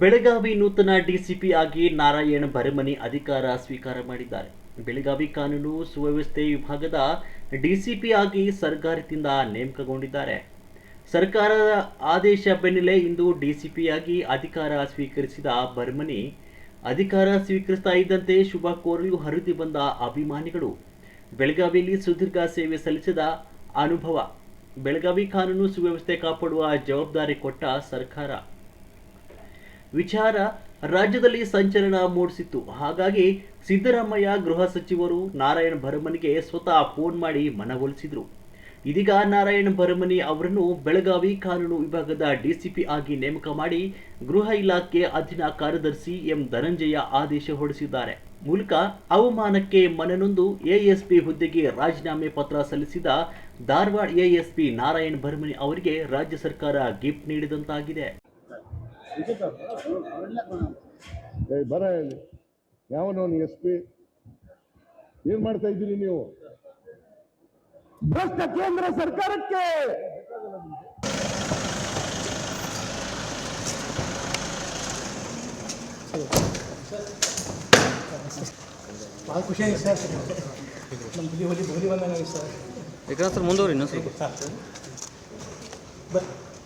ಬೆಳಗಾವಿ ನೂತನ ಡಿಸಿಪಿ ಆಗಿ ನಾರಾಯಣ ಭರಮನಿ ಅಧಿಕಾರ ಸ್ವೀಕಾರ ಮಾಡಿದ್ದಾರೆ. ಬೆಳಗಾವಿ ಕಾನೂನು ಸುವ್ಯವಸ್ಥೆ ವಿಭಾಗದ ಡಿಸಿಪಿ ಆಗಿ ಸರ್ಕಾರದಿಂದ ನೇಮಕಗೊಂಡಿದ್ದಾರೆ. ಸರ್ಕಾರದ ಆದೇಶ ಬೆನ್ನಲ್ಲೇ ಇಂದು ಡಿಸಿಪಿಯಾಗಿ ಅಧಿಕಾರ ಸ್ವೀಕರಿಸಿದ ಬರ್ಮನಿ ಅಧಿಕಾರ ಸ್ವೀಕರಿಸ್ತಾ ಇದ್ದಂತೆ ಶುಭ ಕೋರಲು ಹರಿದು ಬಂದ ಅಭಿಮಾನಿಗಳು. ಬೆಳಗಾವಿಯಲ್ಲಿ ಸುದೀರ್ಘ ಸೇವೆ ಸಲ್ಲಿಸಿದ ಅನುಭವ. ಬೆಳಗಾವಿ ಕಾನೂನು ಸುವ್ಯವಸ್ಥೆ ಕಾಪಾಡುವ ಜವಾಬ್ದಾರಿ ಕೊಟ್ಟ ಸರ್ಕಾರ. ವಿಚಾರ ರಾಜ್ಯದಲ್ಲಿ ಸಂಚಲನ ಮೂಡಿಸಿತ್ತು. ಹಾಗಾಗಿ ಸಿದ್ದರಾಮಯ್ಯ ಗೃಹ ಸಚಿವರು ನಾರಾಯಣ ಭರಮನಿಗೆ ಸ್ವತಃ ಫೋನ್ ಮಾಡಿ ಮನವೊಲಿಸಿದರು. ಇದೀಗ ನಾರಾಯಣ ಭರಮನಿ ಅವರನ್ನು ಬೆಳಗಾವಿ ಕಾನೂನು ವಿಭಾಗದ ಡಿಸಿಪಿ ಆಗಿ ನೇಮಕ ಮಾಡಿ ಗೃಹ ಇಲಾಖೆ ಅಧೀನ ಕಾರ್ಯದರ್ಶಿ ಎಂ ಧನಂಜಯ ಆದೇಶ ಹೊರಡಿಸಿದ್ದಾರೆ. ಮೂಲಕ ಅವಮಾನಕ್ಕೆ ಮನನೊಂದು ಎಎಸ್ಪಿ ಹುದ್ದೆಗೆ ರಾಜೀನಾಮೆ ಪತ್ರ ಸಲ್ಲಿಸಿದ ಧಾರವಾಡ ಎಎಸ್ಪಿ ನಾರಾಯಣ ಭರಮನಿ ಅವರಿಗೆ ರಾಜ್ಯ ಸರ್ಕಾರ ಗಿಫ್ಟ್ ನೀಡಿದಂತಾಗಿದೆ. ಏ ಬರ ಇಲ್ಲಿ ಯಾವನವನು ಎಸ್ ಪಿ? ಏನ್ ಮಾಡ್ತಾ ಇದ್ದೀರಿ ನೀವು? ಭ್ರಷ್ಟ ಕೇಂದ್ರ ಸರ್ಕಾರಕ್ಕೆ! ಭಾಳ ಖುಷಿ ಆಗಿದೆ ಸರ್. ನಮ್ಮ ಹುಲಿ ಹುಲಿ ಹುಲಿ ಬಂದಂಗೆ ಸರ್. ಯಾಕಂದ್ರೆ ಸರ್ ಮುಂದುವರಿ ಇನ್ನೊಂದು ಸ್ವಲ್ಪ. ಬರ್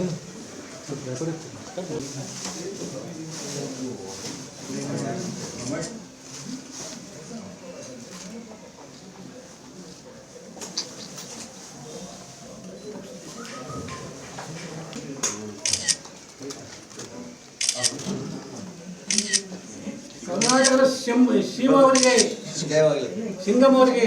ಬಂದ್ ಸರ್, ಬಂದ್ ಸರ್. ಚೇಂಜ್ ಮಾಡಿ. ರಜನ್, ಸ್ವಲ್ಪ record ಇತ್ತು. ಕರ್ನಾಟಕದ ಶಿಮ್ ಶಿವ ಅವರಿಗೆ ಸಿಂಗಮ್ ಅವರಿಗೆ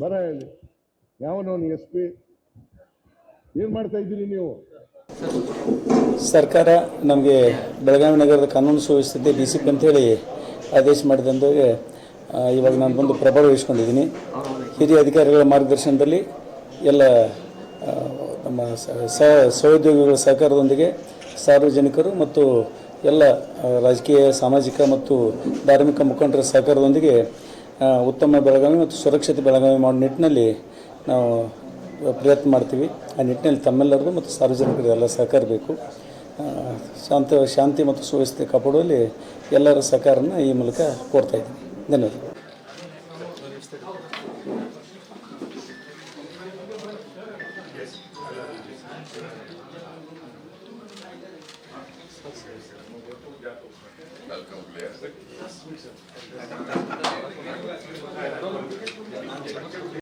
ಬರ ಹೇಳಿ. ಯಾವನವನು ಎಸ್ ಪಿ? ಏನು ಮಾಡ್ತಾ ಇದ್ದೀರಿ ನೀವು? ಸರ್ಕಾರ ನಮಗೆ ಬೆಳಗಾವಿ ನಗರದ ಕಾನೂನು ಸುವ್ಯವಸ್ಥೆ ಡಿ ಸಿ ಪಿ ಅಂತೇಳಿ ಆದೇಶ ಮಾಡಿದಂಗೆ ಆ, ಇವಾಗ ನಾನು ಬಂದು ಪ್ರಭಾವ ವಹಿಸ್ಕೊಂಡಿದ್ದೀನಿ. ಹಿರಿಯ ಅಧಿಕಾರಿಗಳ ಮಾರ್ಗದರ್ಶನದಲ್ಲಿ ಎಲ್ಲ ನಮ್ಮ ಸಹೋದ್ಯೋಗಿಗಳ ಸಹಕಾರದೊಂದಿಗೆ ಸಾರ್ವಜನಿಕರು ಮತ್ತು ಎಲ್ಲ ರಾಜಕೀಯ, ಸಾಮಾಜಿಕ ಮತ್ತು ಧಾರ್ಮಿಕ ಮುಖಂಡರ ಸಹಕಾರದೊಂದಿಗೆ ಉತ್ತಮ ಬೆಳಗಾವಿ ಮತ್ತು ಸುರಕ್ಷಿತ ಬೆಳಗಾವಿ ಮಾಡೋ ನಿಟ್ಟಿನಲ್ಲಿ ನಾವು ಪ್ರಯತ್ನ ಮಾಡ್ತೀವಿ. ಆ ನಿಟ್ಟಿನಲ್ಲಿ ತಮ್ಮೆಲ್ಲರದು ಮತ್ತು ಸಾರ್ವಜನಿಕರು ಎಲ್ಲ ಸಹಕಾರ ಬೇಕು. ಶಾಂತ, ಶಾಂತಿ ಮತ್ತು ಸುವ್ಯವಸ್ಥೆ ಕಾಪಾಡುವಲ್ಲಿ ಎಲ್ಲರ ಸಹಕಾರನ ಈ ಮೂಲಕ ಕೋರ್ತಾ ಇದ್ದೀನಿ. ಧನ್ಯವಾದ. welcome players.